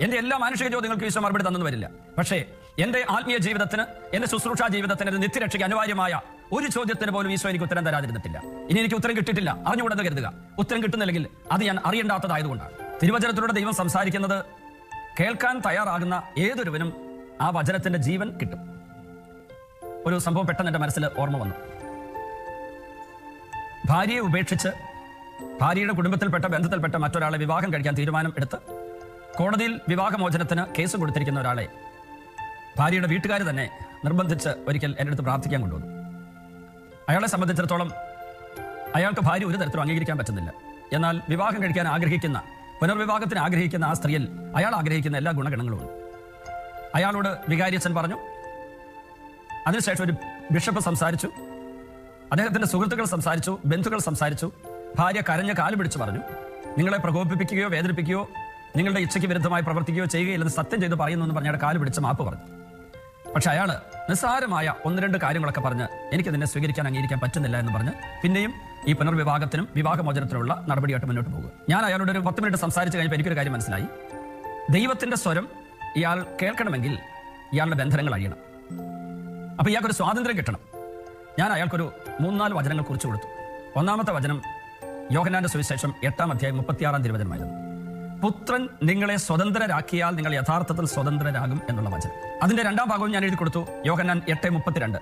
എന്റെ എല്ലാ മാനുഷിക ചോദ്യങ്ങൾക്കും ഈശോ മറുപടി തന്നെന്ന് വരില്ല. പക്ഷേ എന്റെ ആത്മീയ ജീവിതത്തിന് എന്റെ ശുശ്രൂഷാ ജീവിതത്തിന് എന്റെ നിത്യരക്ഷയ്ക്ക് അനിവാര്യമായ ഒരു ചോദ്യത്തിന് പോലും ഈശോ എനിക്ക് ഉത്തരം തരാതിരുന്നിട്ടില്ല. ഇനി എനിക്ക് ഉത്തരം കിട്ടിയിട്ടില്ല. അറിഞ്ഞുകൂടെന്ന് കരുതുക. ഉത്തരം കിട്ടുന്നില്ലെങ്കിൽ അത് ഞാൻ അറിയേണ്ടാത്തതായതുകൊണ്ടാണ്. തിരുവചനത്തിലൂടെ ദൈവം സംസാരിക്കുന്നത് കേൾക്കാൻ തയ്യാറാകുന്ന ഏതൊരുവനും ആ വചനത്തിന്റെ ജീവൻ കിട്ടും. ഒരു സംഭവം പെട്ടെന്ന് എന്റെ മനസ്സിൽ ഓർമ്മ വന്നു. ഭാര്യയെ ഉപേക്ഷിച്ച് ഭാര്യയുടെ കുടുംബത്തിൽപ്പെട്ട ബന്ധത്തിൽപ്പെട്ട മറ്റൊരാളെ വിവാഹം കഴിക്കാൻ തീരുമാനം എടുത്ത് കോടതിയിൽ വിവാഹമോചനത്തിന് കേസ് കൊടുത്തിരിക്കുന്ന ഒരാളെ ഭാര്യയുടെ വീട്ടുകാർ തന്നെ നിർബന്ധിച്ച് ഒരിക്കൽ എന്റെ അടുത്ത് പ്രാർത്ഥിക്കാൻ കൊണ്ടുവന്നു. അയാളെ സംബന്ധിച്ചിടത്തോളം അയാൾക്ക് ഭാര്യ ഒരു തരത്തിലും അംഗീകരിക്കാൻ പറ്റുന്നില്ല. എന്നാൽ വിവാഹം കഴിക്കാൻ ആഗ്രഹിക്കുന്ന പുനർവിവാഹത്തിന് ആഗ്രഹിക്കുന്ന ആ സ്ത്രീയിൽ അയാൾ ആഗ്രഹിക്കുന്ന എല്ലാ ഗുണഗണങ്ങളും ഉണ്ട്. അയാളോട് വികാരിയച്ഛൻ പറഞ്ഞു അതിനുശേഷം ഒരു ബിഷപ്പ് സംസാരിച്ചു അദ്ദേഹത്തിന്റെ സുഹൃത്തുക്കൾ സംസാരിച്ചു ബന്ധുക്കൾ സംസാരിച്ചു ഭാര്യ കരഞ്ഞ കാൽ പിടിച്ച് പറഞ്ഞു നിങ്ങളെ പ്രകോപിപ്പിക്കുകയോ വേദനിപ്പിക്കുകയോ നിങ്ങളുടെ ഇച്ഛയ്ക്ക് വിരുദ്ധമായി പ്രവർത്തിക്കുകയോ ചെയ്യുകയില്ലെന്ന് സത്യം ചെയ്ത് പറയുന്നു എന്ന് പറഞ്ഞ കാൽ പിടിച്ച് മാപ്പ് പറഞ്ഞു. പക്ഷെ അയാൾ നിസ്സാരമായ ഒന്ന് രണ്ട് കാര്യങ്ങളൊക്കെ പറഞ്ഞ് എനിക്ക് നിന്നെ സ്വീകരിക്കാൻ അംഗീകരിക്കാൻ പറ്റുന്നില്ല എന്ന് പറഞ്ഞ് പിന്നെയും ഈ പുനർവിഭാഗത്തിനും വിവാഹമോചനത്തിനുള്ള നടപടിയായിട്ട് മുന്നോട്ട് പോകുക ഞാൻ അയാളോട് ഒരു പത്ത് മിനിറ്റ് സംസാരിച്ച് കഴിഞ്ഞപ്പോൾ എനിക്കൊരു കാര്യം മനസ്സിലായി. ദൈവത്തിന്റെ സ്വരം ഇയാൾ കേൾക്കണമെങ്കിൽ ഇയാളുടെ ബന്ധനങ്ങൾ അഴിയണം. അപ്പൊ ഇയാൾക്കൊരു സ്വാതന്ത്ര്യം കിട്ടണം. ഞാൻ അയാൾക്കൊരു മൂന്നാൽ വചനങ്ങൾ കുറിച്ച് കൊടുത്തു. ഒന്നാമത്തെ വചനം യോഹനാന്റെ സുവിശേഷം എട്ടാം അധ്യായം മുപ്പത്തിയാറാം തിരുവചനമായിരുന്നു. പുത്രൻ നിങ്ങളെ സ്വതന്ത്രരാക്കിയാൽ നിങ്ങൾ യഥാർത്ഥത്തിൽ സ്വതന്ത്രരാകും എന്നുള്ള വചനം. അതിന്റെ രണ്ടാം ഭാഗവും ഞാൻ എഴുതി കൊടുത്തു. യോഹന്നാൻ എട്ട് മുപ്പത്തിരണ്ട്.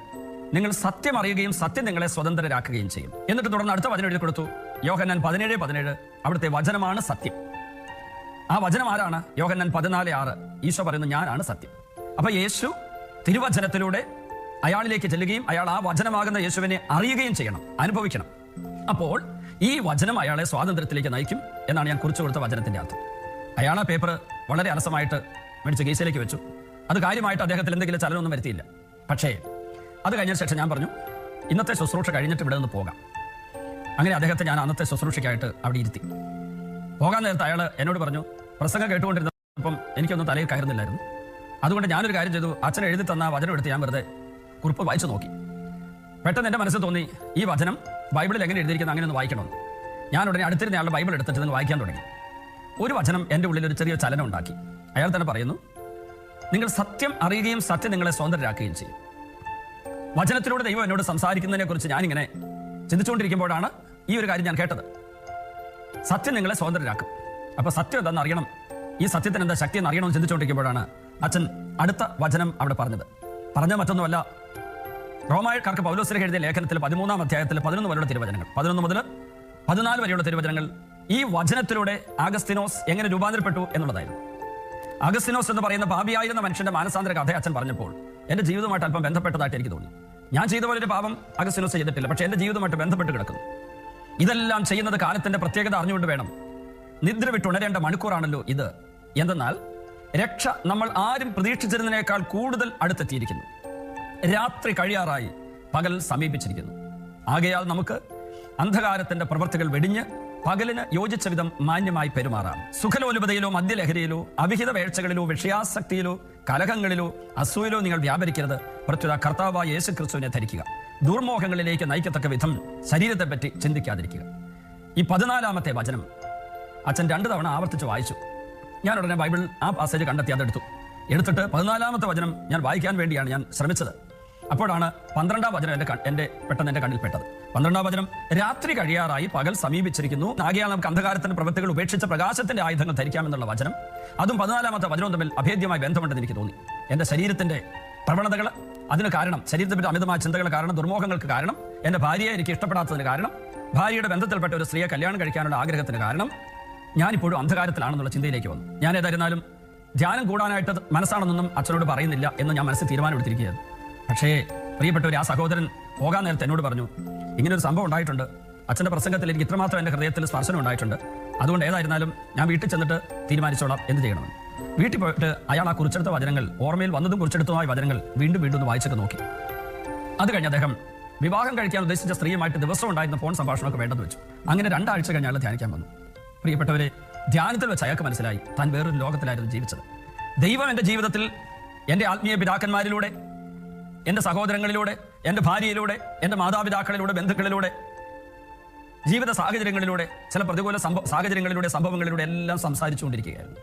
നിങ്ങൾ സത്യം അറിയുകയും സത്യം നിങ്ങളെ സ്വതന്ത്രരാക്കുകയും ചെയ്യും. എന്നിട്ട് തുടർന്ന് അടുത്ത വചനം എഴുതി കൊടുത്തു. യോഹന്നാൻ പതിനേഴ് പതിനേഴ്. അവിടുത്തെ വചനമാണ് സത്യം. ആ വചനം ആരാണ്? യോഹന്നാൻ പതിനാല് ആറ്. ഈശോ പറയുന്നു ഞാനാണ് സത്യം. അപ്പൊ യേശു തിരുവചനത്തിലൂടെ അയാളിലേക്ക് ചെല്ലുകയും അയാൾ ആ വചനമാകുന്ന യേശുവിനെ അറിയുകയും ചെയ്യണം അനുഭവിക്കണം. അപ്പോൾ ഈ വചനം അയാളെ സ്വാതന്ത്ര്യത്തിലേക്ക് നയിക്കും എന്നാണ് ഞാൻ കുറിച്ചു കൊടുത്ത വചനത്തിന്റെ അർത്ഥം. അയാൾ ആ പേപ്പർ വളരെ അലസമായിട്ട് മേടിച്ച് കേസിലേക്ക് വെച്ചു. അത് കാര്യമായിട്ട് അദ്ദേഹത്തിൽ എന്തെങ്കിലും ചലനമൊന്നും വരുത്തിയില്ല. പക്ഷേ അത് കഴിഞ്ഞ ശേഷം ഞാൻ പറഞ്ഞു ഇന്നത്തെ ശുശ്രൂഷ കഴിഞ്ഞിട്ട് ഇവിടെ നിന്ന് പോകാം. അങ്ങനെ അദ്ദേഹത്തെ ഞാൻ അന്നത്തെ ശുശ്രൂഷയ്ക്കായിട്ട് അവിടെ ഇരുത്തി. പോകാൻ നേരത്ത് അയാൾ എന്നോട് പറഞ്ഞു പ്രസംഗം കേട്ടുകൊണ്ടിരുന്നപ്പം എനിക്കൊന്നും തലയിൽ കയറുന്നില്ലായിരുന്നു. അതുകൊണ്ട് ഞാനൊരു കാര്യം ചെയ്തു. അച്ഛൻ എഴുതി തന്ന വചനം എടുത്ത് ഞാൻ വെറുതെ കുറിപ്പ് വായിച്ചു നോക്കി. പെട്ടെന്ന് എന്റെ മനസ്സിൽ തോന്നി ഈ വചനം ബൈബിളിൽ എങ്ങനെ എഴുതിയിരിക്കുന്നത് അങ്ങനെ ഒന്ന് വായിക്കണം? ഞാൻ ഉടനെ അടുത്തിരുന്ന ആളുടെ ബൈബിൾ എടുത്തിട്ട് നിങ്ങൾ വായിക്കാൻ തുടങ്ങി. ഒരു വചനം എന്റെ ഉള്ളിൽ ഒരു ചെറിയ ചലനം ഉണ്ടാക്കി. അയാൾ തന്നെ പറയുന്നു നിങ്ങൾ സത്യം അറിയുകയും സത്യം നിങ്ങളെ സ്വതന്ത്രരാക്കുകയും ചെയ്യും. വചനത്തിലൂടെ ദൈവം എന്നോട് സംസാരിക്കുന്നതിനെ കുറിച്ച് ഞാനിങ്ങനെ ചിന്തിച്ചുകൊണ്ടിരിക്കുമ്പോഴാണ് ഈ ഒരു കാര്യം ഞാൻ കേട്ടത്. സത്യം നിങ്ങളെ സ്വതന്ത്രരാക്കും. അപ്പൊ സത്യം എന്താണെന്ന് അറിയണം. ഈ സത്യത്തിന് എന്താ ശക്തി എന്ന് അറിയണമെന്ന് ചിന്തിച്ചുകൊണ്ടിരിക്കുമ്പോഴാണ് അച്ഛൻ അടുത്ത വചനം അവിടെ പറഞ്ഞത്. പറഞ്ഞ മറ്റൊന്നുമല്ല റോമായക്കാർക്ക് പൗലോസിലേക്ക് എഴുതിയ ലേഖനത്തിൽ പതിമൂന്നാം അധ്യായത്തിൽ പതിനൊന്ന് വരെയുള്ള തിരുവചനങ്ങൾ. പതിനൊന്ന് മുതൽ പതിനാല് വരെയുള്ള തിരുവചനങ്ങൾ ഈ വചനത്തിലൂടെ ആഗസ്തിനോസ് എങ്ങനെ രൂപാന്തരപ്പെട്ടു എന്നുള്ളതായിരുന്നു. അഗസ്തിനോസ് എന്ന് പറയുന്ന പാപിയായിരുന്ന മനുഷ്യന്റെ മാനസാന്തര കഥ അച്ഛൻ പറഞ്ഞപ്പോൾ എന്റെ ജീവിതമായിട്ട് അല്പം ബന്ധപ്പെട്ടതായിട്ട് എനിക്ക് തോന്നി. ഞാൻ ചെയ്ത പോലെ ഒരു പാപം അഗസ്തിനോസ് ചെയ്തിട്ടില്ല പക്ഷേ എന്റെ ജീവിതമായിട്ട് ബന്ധപ്പെട്ട് കിടക്കുന്നു. ഇതെല്ലാം ചെയ്യുന്നത് കാലത്തിന്റെ പ്രത്യേകത അറിഞ്ഞുകൊണ്ട് വേണം. നിദ്ര വിട്ട് ഉണരേണ്ട മണിക്കൂറാണല്ലോ ഇത്. എന്തെന്നാൽ രക്ഷ നമ്മൾ ആരും പ്രതീക്ഷിച്ചിരുന്നതിനേക്കാൾ കൂടുതൽ അടുത്തെത്തിയിരിക്കുന്നു. രാത്രി കഴിയാറായി പകൽ സമീപിച്ചിരിക്കുന്നു. ആകയാൽ നമുക്ക് അന്ധകാരത്തിന്റെ പ്രവൃത്തികൾ വെടിഞ്ഞ് പകലിന് യോജിച്ച വിധം മാന്യമായി പെരുമാറാം. സുഖലോലുപതയിലോ മദ്യലഹരിയിലോ അവിഹിത വേഴ്ചകളിലോ വിഷയാസക്തിയിലോ കലഹങ്ങളിലോ അസൂയിലോ നിങ്ങൾ വ്യാപരിക്കരുത്. പ്രത്യുത കർത്താവായ യേശു ക്രിസ്തുവിനെ ധരിക്കുക. ദുർമോഹങ്ങളിലേക്ക് നയിക്കത്തക്ക വിധം ശരീരത്തെപ്പറ്റി ചിന്തിക്കാതിരിക്കുക. ഈ പതിനാലാമത്തെ വചനം അച്ഛൻ രണ്ടു തവണ ആവർത്തിച്ച് വായിച്ചു. ഞാൻ ഉടനെ ബൈബിൾ ആ പാസേജ് കണ്ടെത്തി അതെടുത്തു. എടുത്തിട്ട് പതിനാലാമത്തെ വചനം ഞാൻ വായിക്കാൻ വേണ്ടിയാണ് ഞാൻ ശ്രമിച്ചത്. അപ്പോഴാണ് പന്ത്രണ്ടാം വചനം എന്റെ എന്റെ പെട്ടെന്ന് എന്റെ കണ്ണിൽ പെട്ടത്. പന്ത്രണ്ടാം വചനം രാത്രി കഴിയാറായി പകൽ സമീപിച്ചിരിക്കുന്നു. ആകെയാൽ നമുക്ക് അന്ധകാരത്തിന്റെ പ്രവൃത്തികൾ ഉപേക്ഷിച്ച പ്രകാശത്തിന്റെ ആയുധങ്ങൾ ധരിക്കാമെന്നുള്ള വചനം. അതും പതിനാലാമത്തെ വചനവും തമ്മിൽ അഭേദ്യമായി ബന്ധമുണ്ടെന്ന് എനിക്ക് തോന്നി. എന്റെ ശരീരത്തിന്റെ പ്രവണതകൾ അതിന് കാരണം ശരീരത്തെ പറ്റി അമിതമായ ചിന്തകൾ കാരണം ദുർമോഹങ്ങൾക്ക് കാരണം എന്റെ ഭാര്യയെ എനിക്ക് ഇഷ്ടപ്പെടാത്തതിന് കാരണം ഭാര്യയുടെ ബന്ധത്തിൽപ്പെട്ട ഒരു സ്ത്രീയെ കല്യാണം കഴിക്കാനുള്ള ആഗ്രഹത്തിന് കാരണം ഞാനിപ്പോഴും അന്ധകാരത്തിലാണെന്നുള്ള ചിന്തയിലേക്ക് വന്നു. ഞാൻ ഏതായിരുന്നാലും ധ്യാനം കൂടാനായിട്ട് മനസ്സാണെന്നൊന്നും അച്ഛനോട് പറയുന്നില്ല എന്ന് ഞാൻ മനസ്സിൽ തീരുമാനമെടുത്തിരിക്കുകയാണ്. പക്ഷേ പ്രിയപ്പെട്ടവർ ആ സഹോദരൻ പോകാൻ നേരത്തെ എന്നോട് പറഞ്ഞു ഇങ്ങനൊരു സംഭവം ഉണ്ടായിട്ടുണ്ട്. അച്ഛന്റെ പ്രസംഗത്തിൽ എനിക്ക് ഇത്രമാത്രം എന്റെ ഹൃദയത്തിൽ സ്പർശനം ഉണ്ടായിട്ടുണ്ട്. അതുകൊണ്ട് ഏതായിരുന്നാലും ഞാൻ വീട്ടിൽ ചെന്നിട്ട് തീരുമാനിച്ചോളാം എന്ത് ചെയ്യണം വീട്ടിൽ പോയിട്ട് അയാൾ ആ കുറിച്ചെടുത്ത വചനങ്ങൾ ഓർമ്മയിൽ വന്നതും കുറിച്ചെടുത്തതുമായ വചനങ്ങൾ വീണ്ടും വീണ്ടും ഒന്ന് വായിച്ചൊക്കെ നോക്കി. അത് കഴിഞ്ഞ് അദ്ദേഹം വിവാഹം കഴിക്കാൻ ഉദ്ദേശിച്ച സ്ത്രീയുമായിട്ട് ദിവസം ഉണ്ടായിരുന്ന ഫോൺ സംഭാഷണമൊക്കെ വേണ്ടെന്ന് വെച്ചു. അങ്ങനെ രണ്ടാഴ്ച കഴിഞ്ഞ് അയാൾ ധ്യാനിക്കാൻ വന്നു. പ്രിയപ്പെട്ടവരെ ധ്യാനത്തിൽ വെച്ച് അയാൾക്ക് മനസ്സിലായി. താൻ വേറൊരു ലോകത്തിലായിരുന്നു ജീവിച്ചത്. ദൈവം എന്റെ ജീവിതത്തിൽ എന്റെ ആത്മീയ പിതാക്കന്മാരിലൂടെ എന്റെ സഹോദരങ്ങളിലൂടെ എന്റെ ഭാര്യയിലൂടെ എന്റെ മാതാപിതാക്കളിലൂടെ ബന്ധുക്കളിലൂടെ ജീവിത സാഹചര്യങ്ങളിലൂടെ ചില പ്രതികൂല സംഭവ സാഹചര്യങ്ങളിലൂടെ സംഭവങ്ങളിലൂടെ എല്ലാം സംസാരിച്ചുകൊണ്ടിരിക്കുകയായിരുന്നു.